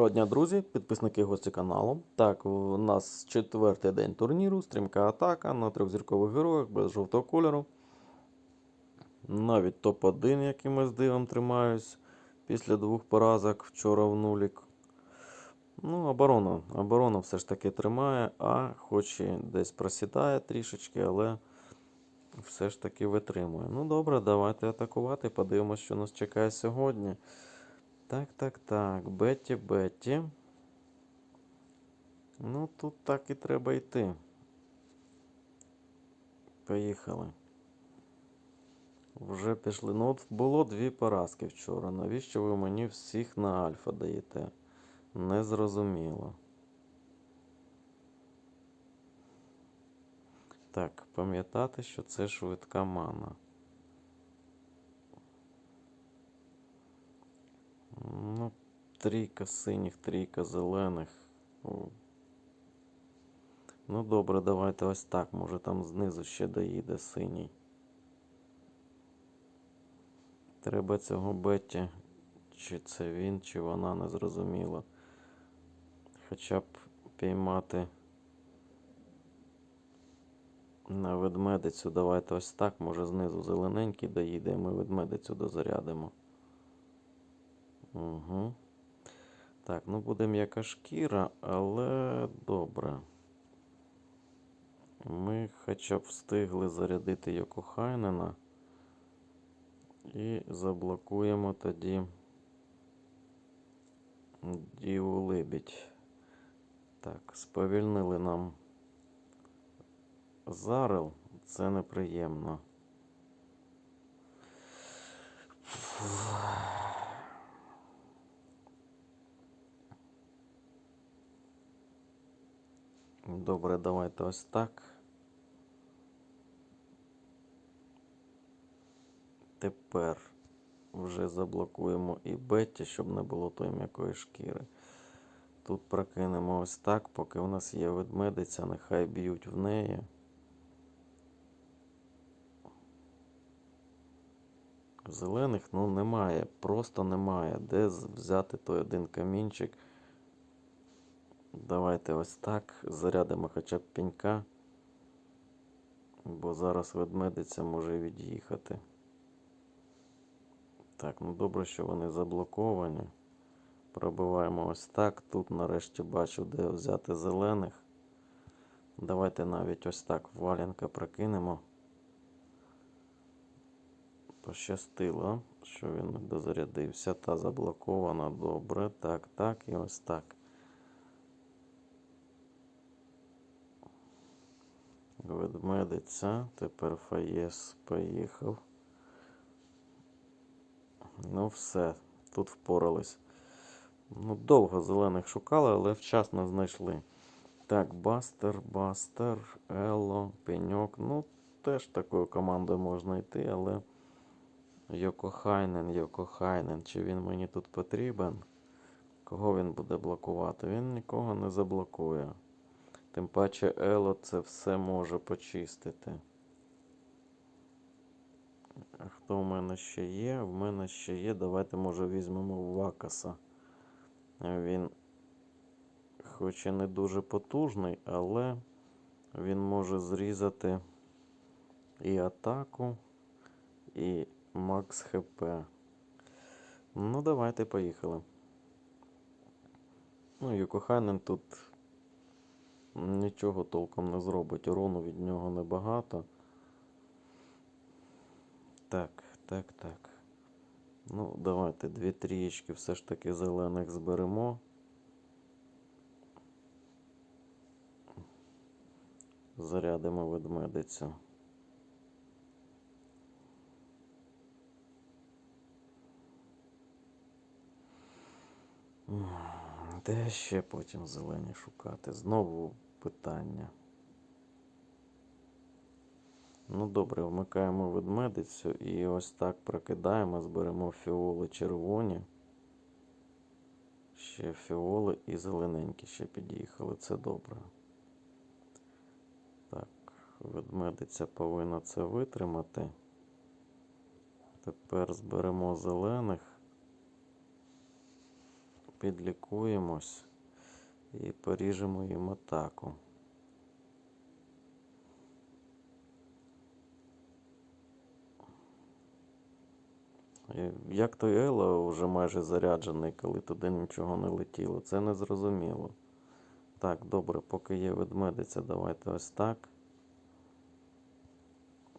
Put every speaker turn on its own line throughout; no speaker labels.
Доброго дня, друзі, підписники гості каналу. Так, у нас четвертий день турніру, стрімка атака на трьохзіркових героях без жовтого кольору. Навіть топ-1 якимось дивом тримаюсь після двох поразок вчора в нулік. Ну, оборона. Оборона все ж таки тримає, а хоч і десь просідає трішечки, але все ж таки витримує. Ну добре, давайте атакувати. Подивимося, що нас чекає сьогодні. Так, так, так. Бетті, Бетті. Ну, тут так і треба йти. Поїхали. Вже пішли. Ну, от було дві поразки вчора. Навіщо ви мені всіх на альфа даєте? Незрозуміло. Так, пам'ятати, що це швидка мана. Ну, трійка синіх, трійка зелених. Ну, добре, давайте ось так. Може там знизу ще доїде синій. Треба цього Бетті. Чи це він, чи вона не зрозуміло. Хоча б піймати на ведмедицю. Давайте ось так. Може знизу зелененький доїде, і ми ведмедицю дозарядимо. Угу. Так, ну буде м'яка шкіра, але добре. Ми хоча б встигли зарядити Йокохайнена. І заблокуємо тоді Діву Либідь. Так, сповільнили нам Зарел. Це неприємно. Добре, давайте ось так. Тепер вже заблокуємо і Бетті, щоб не було тої м'якої шкіри. Тут прокинемо ось так, поки у нас є ведмедиця, нехай б'ють в неї. Зелених ну немає, просто немає. Де взяти той один камінчик? Давайте ось так. Зарядимо хоча б пенька. Бо зараз ведмедиця може від'їхати. Так, ну добре, що вони заблоковані. Пробиваємо ось так. Тут нарешті бачу, де взяти зелених. Давайте навіть ось так валянка прокинемо. Пощастило, що він дозарядився. Та заблокована. Добре. Так, так і ось так. Ведмедиця. Тепер Фаєс поїхав. Ну, все, тут впорались. Ну, довго зелених шукали, але вчасно знайшли. Так, Бастер, Бастер, Ело, Пеньок. Ну, теж такою командою можна йти, але. Йокохайнен, Йокохайнен. Чи він мені тут потрібен? Кого він буде блокувати? Він нікого не заблокує. Тим паче Ело це все може почистити. А хто в мене ще є? В мене ще є. Давайте, може, візьмемо Вакаса. Він, хоч і не дуже потужний, але він може зрізати і атаку, і Макс ХП. Ну, давайте поїхали. Ну, Юкохайнен тут нічого толком не зробить. Урону від нього небагато. Так, так, так. Ну, давайте дві трієчки все ж таки зелених зберемо. Зарядимо ведмедицю. Де ще потім зелені шукати? Знову питання. Ну добре, вмикаємо ведмедицю і ось так прокидаємо, зберемо фіоли червоні. Ще фіоли і зелененькі ще під'їхали, це добре. Так, ведмедиця повинна це витримати. Тепер зберемо зелених. Підлікуємось і поріжемо їм атаку. Як той Ело вже майже заряджений, коли туди нічого не летіло. Це не зрозуміло. Так, добре, поки є ведмедиця, давайте ось так.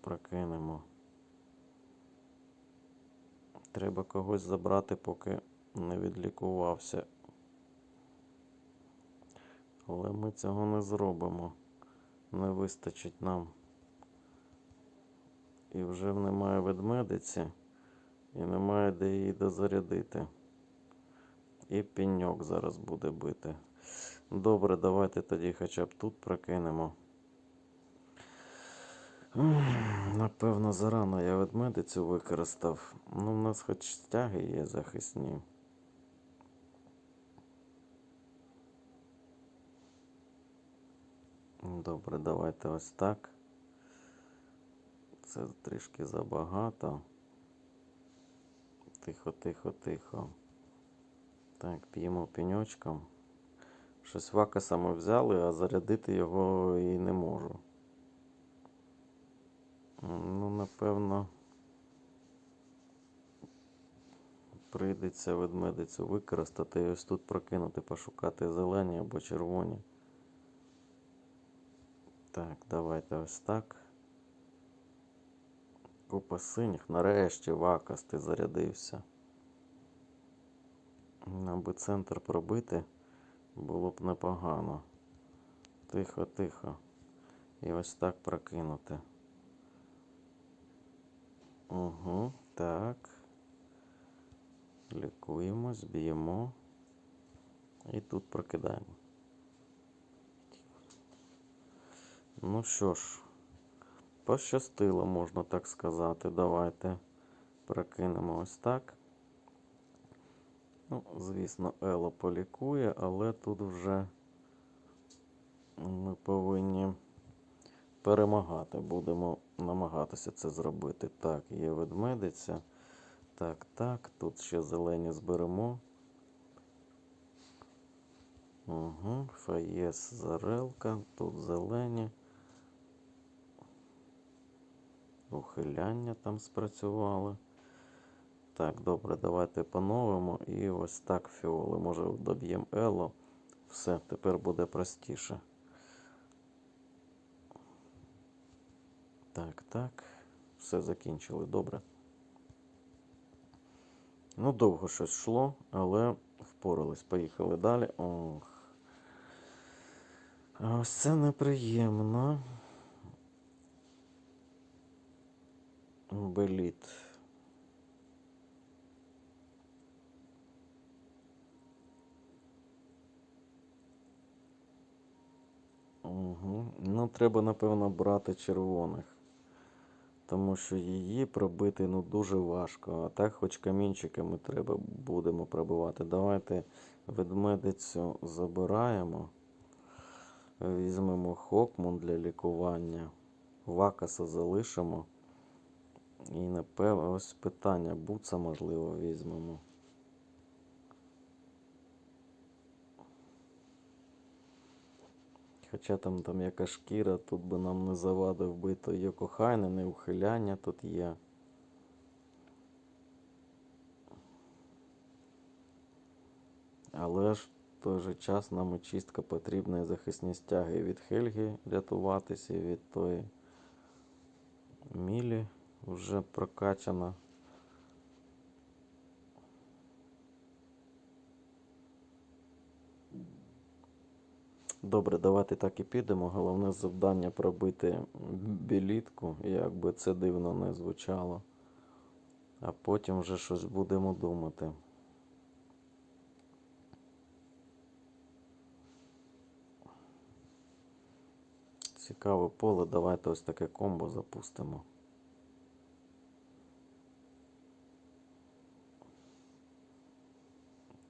Прокинемо. Треба когось забрати, поки не відлікувався. Але ми цього не зробимо. Не вистачить нам. І вже немає ведмедиці, і немає де її дозарядити. І пеньок зараз буде бити. Добре, давайте тоді хоча б тут прокинемо. Напевно, зарано я ведмедицю використав. Ну, в нас хоч стяги є захисні. Добре, давайте ось так. Це трішки забагато. Тихо, тихо, тихо. Так, п'ємо пеньочком. Щось вакаса ми взяли, а зарядити його і не можу. Ну, напевно, прийдеться ведмедицю використати і ось тут прокинути, пошукати зелені або червоні. Так, давайте ось так. Купа синіх. Нарешті вакас ти зарядився. Аби центр пробити було б непогано. Тихо, тихо. І ось так прокинути. Угу, так. Лікуємось, б'ємо. І тут прокидаємо. Ну що ж, пощастило, можна так сказати. Давайте прокинемо ось так. Ну, звісно, Ело полікує, але тут вже ми повинні перемагати. Будемо намагатися це зробити. Так, є ведмедиця. Так, так, тут ще зелені зберемо. Угу, Фаєс Зарелка, тут зелені. Ухиляння там спрацювали. Так, добре, давайте поновимо. І ось так фіоли. Може доб'ємо Ело. Все, тепер буде простіше. Так, так. Все закінчили. Добре. Ну, довго щось йшло, але впорались. Поїхали далі. Ох. Ось це неприємно. Беліт. Угу. Ну, треба, напевно, брати червоних. Тому що її пробити ну, дуже важко. А так хоч камінчиками треба будемо пробивати. Давайте ведмедицю забираємо. Візьмемо хокмун для лікування. Вакаса залишимо. І напевно ось питання. Буца, можливо, візьмемо. Хоча там, там яка шкіра, тут би нам не завадив би то є кохайне, не ухиляння тут є. Але ж в той же час нам очистка потрібна і захисні стяги від Хельги рятуватися, і від тої Мілі вже прокачана. Добре, давайте так і підемо. Головне завдання пробити білітку, як би це дивно не звучало. А потім вже щось будемо думати. Цікаве поле, давайте ось таке комбо запустимо.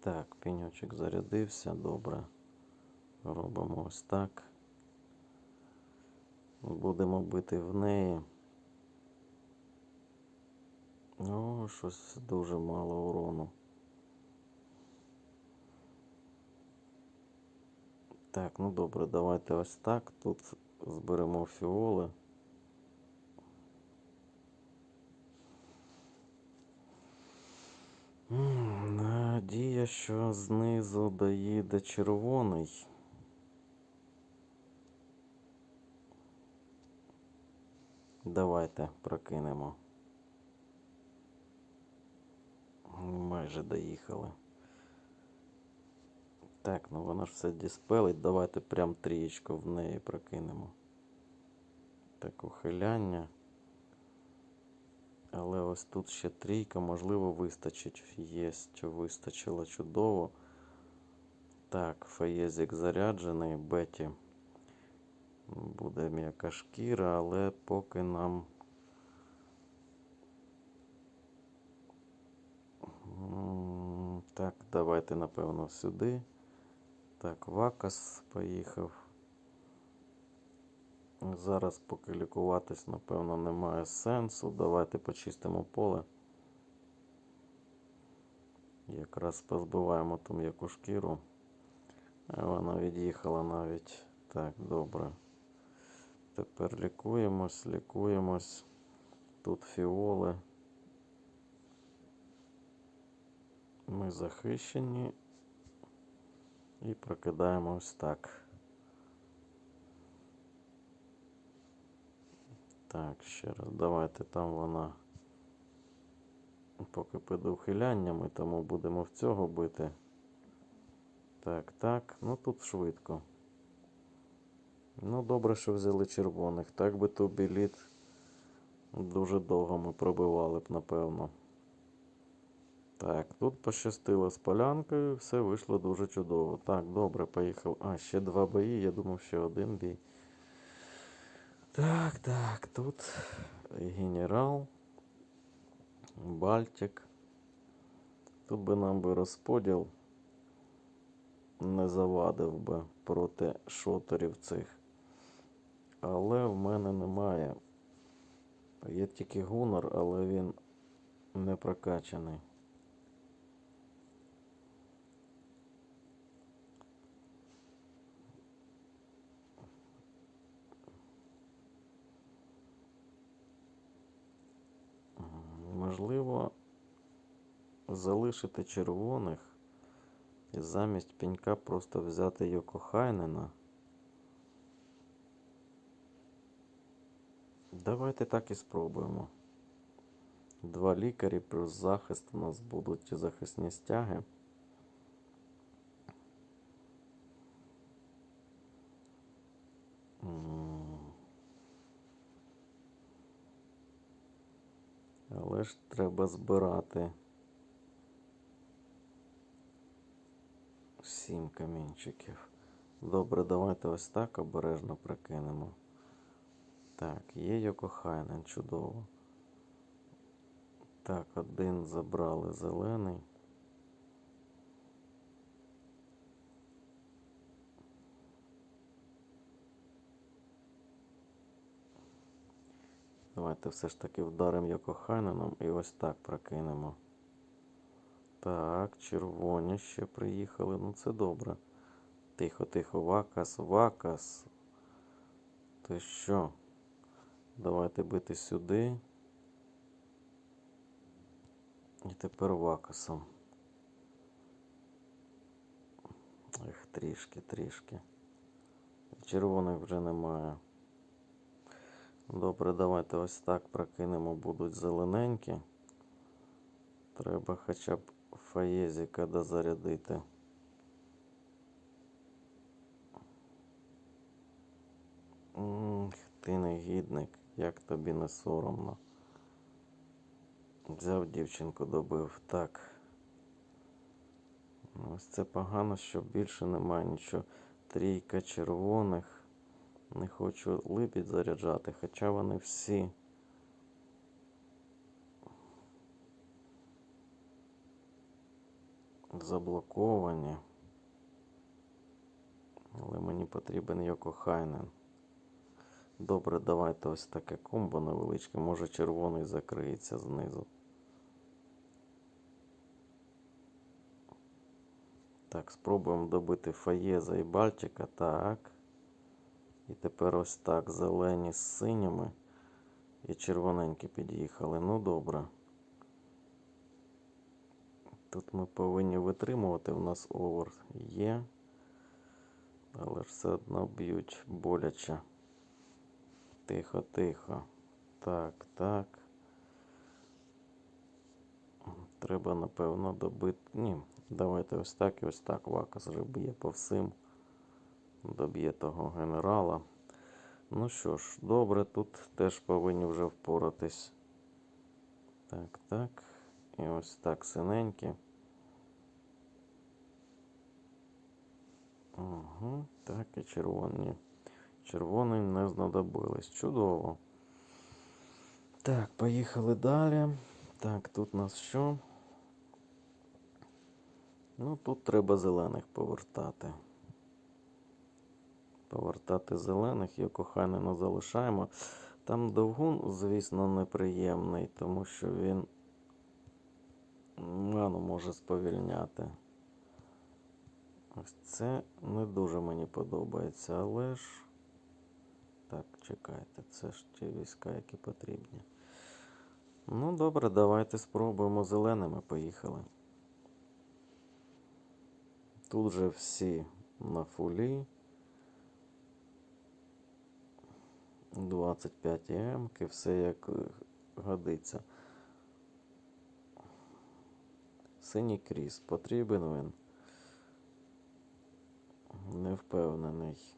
Так, пеньочок зарядився, добре. Робимо ось так. Будемо бити в неї. О, щось дуже мало урону. Так, ну добре, давайте ось так. Тут зберемо фіоли. М, Надія, що знизу доїде червоний. Давайте прокинемо. Майже доїхали. Так, ну воно ж все діспелить. Давайте прям трієчку в неї прокинемо. Так, ухиляння. Але ось тут ще трійка, можливо, вистачить. Є, вистачило чудово. Так, фаєзик заряджений, Беті. Буде м'яка шкіра, але поки нам. Так, давайте, напевно, сюди. Так, Вакас поїхав. Зараз поки лікуватись, напевно, немає сенсу. Давайте почистимо поле. Якраз позбиваємо ту м'яку шкіру. Вона від'їхала навіть. Так, добре. Тепер лікуємось, лікуємось. Тут фіоли. Ми захищені. І прокидаємо ось так. Так, ще раз. Давайте там вона поки під ухиляннями, тому будемо в цього бити. Так, так. Ну тут швидко. Ну, добре, що взяли червоних. Так би то біліт дуже довго ми пробивали б, напевно. Так, тут пощастило з полянкою, все вийшло дуже чудово. Так, добре, поїхав. А, ще два бої, я думав, ще один бій. Так, так, тут генерал, Бальтик. Тут би нам би розподіл не завадив би проти шотерів цих. Але в мене немає. Є тільки гунор, але він не прокачаний. Можливо, залишити червоних і замість пінька просто взяти Йокохайнена. Давайте так і спробуємо. Два лікарі плюс захист у нас будуть захисні стяги. Але ж треба збирати сім камінчиків. Добре, давайте ось так обережно прокинемо. Так, є Йокохайнен, чудово. Так, один забрали зелений. Давайте все ж таки вдаримо Йокохайненом і ось так прокинемо. Так, червоні ще приїхали. Ну це добре. Тихо, тихо, Вакас, Вакас. Ти що? Давайте бити сюди. І тепер Вакасом. Ех, трішки, трішки. Червоних вже немає. Добре, давайте ось так прокинемо, будуть зелененькі. Треба хоча б фаєзіка дозарядити. Ти негідник, як тобі не соромно. Взяв дівчинку, добив. Так. Ось це погано, що більше немає нічого. Трійка червоних. Не хочу липідь заряджати, хоча вони всі. Заблоковані. Але мені потрібен Йокохайнен. Добре, давайте ось таке комбо невеличке. Може червоний закриється знизу. Так, спробуємо добити Фаєза і Бальчика. Так. І тепер ось так. Зелені з синіми. І червоненькі під'їхали. Ну добре. Тут ми повинні витримувати. У нас овер є. Але ж все одно б'ють боляче. Тихо, тихо. Так, так. Треба, напевно, добити. Ні, давайте ось так і ось так. Вакас вже б'є по всім. Доб'є того генерала. Ну що ж, добре, тут теж повинні вже впоратись. Так, так. І ось так синенькі. Угу, так, і червоні. Червоні не знадобились. Чудово. Так, поїхали далі. Так, тут у нас що? Ну, тут треба зелених повертати. Повертати зелених, і коханина залишаємо. Там довгун, звісно, неприємний, тому що він ману може сповільняти. Ось це не дуже мені подобається, але ж. Так, чекайте, це ж ті війська, які потрібні. Ну, добре, давайте спробуємо зеленими. Поїхали. Тут же всі на фулі. 25 емки, все як е, годиться. Синій кріс. Потрібен він. Не впевнений.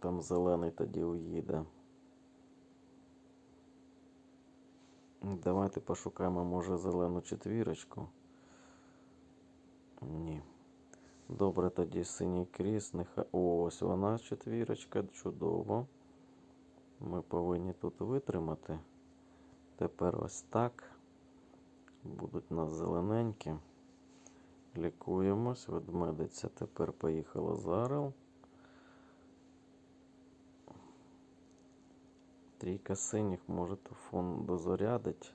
Там зелений тоді уїде. Давайте пошукаємо, може, зелену четвірочку. Ні. Добре, тоді синій кріс. Нехай. Ось вона четвірочка. Чудово. Ми повинні тут витримати. Тепер ось так. Будуть у нас зелененькі. Лікуємось. Ведмедиця тепер поїхала зарел. Трійка синіх може фон дозарядить.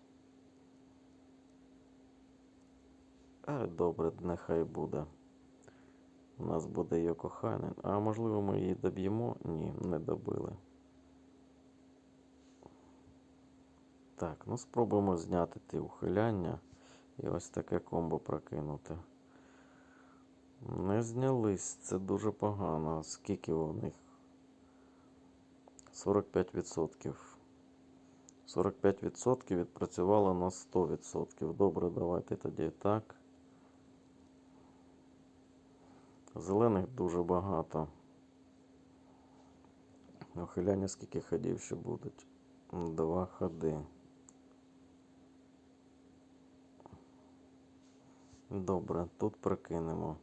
А, добре, нехай буде. У нас буде Йокоханен. А можливо ми її доб'ємо? Ні, не добили. Так, ну спробуємо зняти ті ухиляння і ось таке комбо прокинути. Не знялись, це дуже погано. Скільки у них? 45%. 45% відпрацювало на 100%. Добре, давайте тоді так. Зелених дуже багато. Ухиляння скільки ходів ще будуть? Два ходи. Добре, тут прокинемо.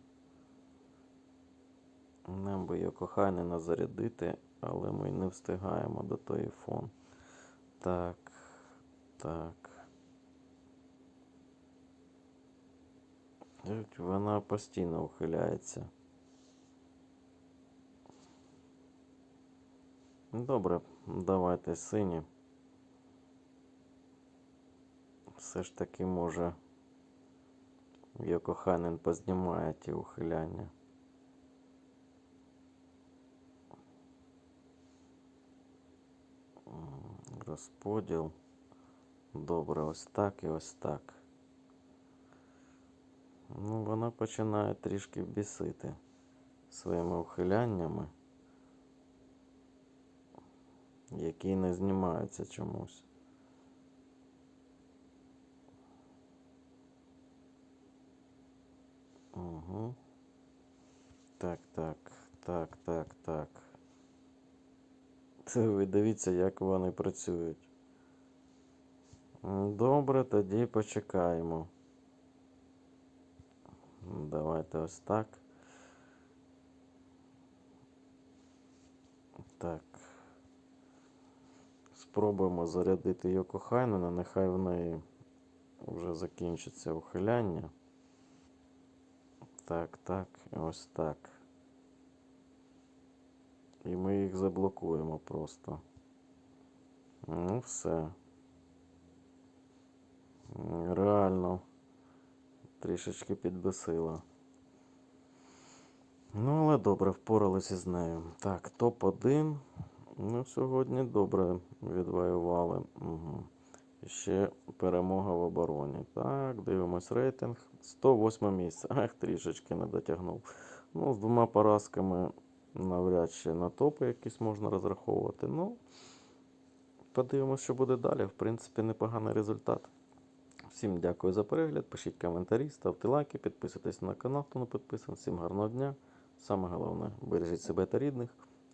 Нам би його кохання зарядити, але ми не встигаємо до тої фон. Так, так. Вона постійно ухиляється. Добре, давайте сині. Все ж таки може Йокоханен познімає ті ухиляння. Розподіл. Добре, ось так і ось так. Ну, вона починає трішки бісити своїми ухиляннями, які не знімаються чомусь. Угу. Так, так, так, так, так. Це ви дивіться, як вони працюють. Добре, тоді почекаємо. Давайте ось так. Так. Спробуємо зарядити Йоко Хайнена, нехай в неї вже закінчиться ухиляння. Так, так, ось так. І ми їх заблокуємо просто. Ну, все. Реально трішечки підбесила. Ну, але добре, впоралися з нею. Так, топ-1. Ну, сьогодні добре відвоювали. Угу. Ще перемога в обороні. Так, дивимось рейтинг. 108 місце. Ах, трішечки не дотягнув. Ну, з двома поразками навряд чи на топи якісь можна розраховувати. Ну, подивимось, що буде далі. В принципі, непоганий результат. Всім дякую за перегляд. Пишіть коментарі, ставте лайки, підписуйтесь на канал, хто не підписаний. Всім гарного дня. Саме головне, бережіть себе та рідних.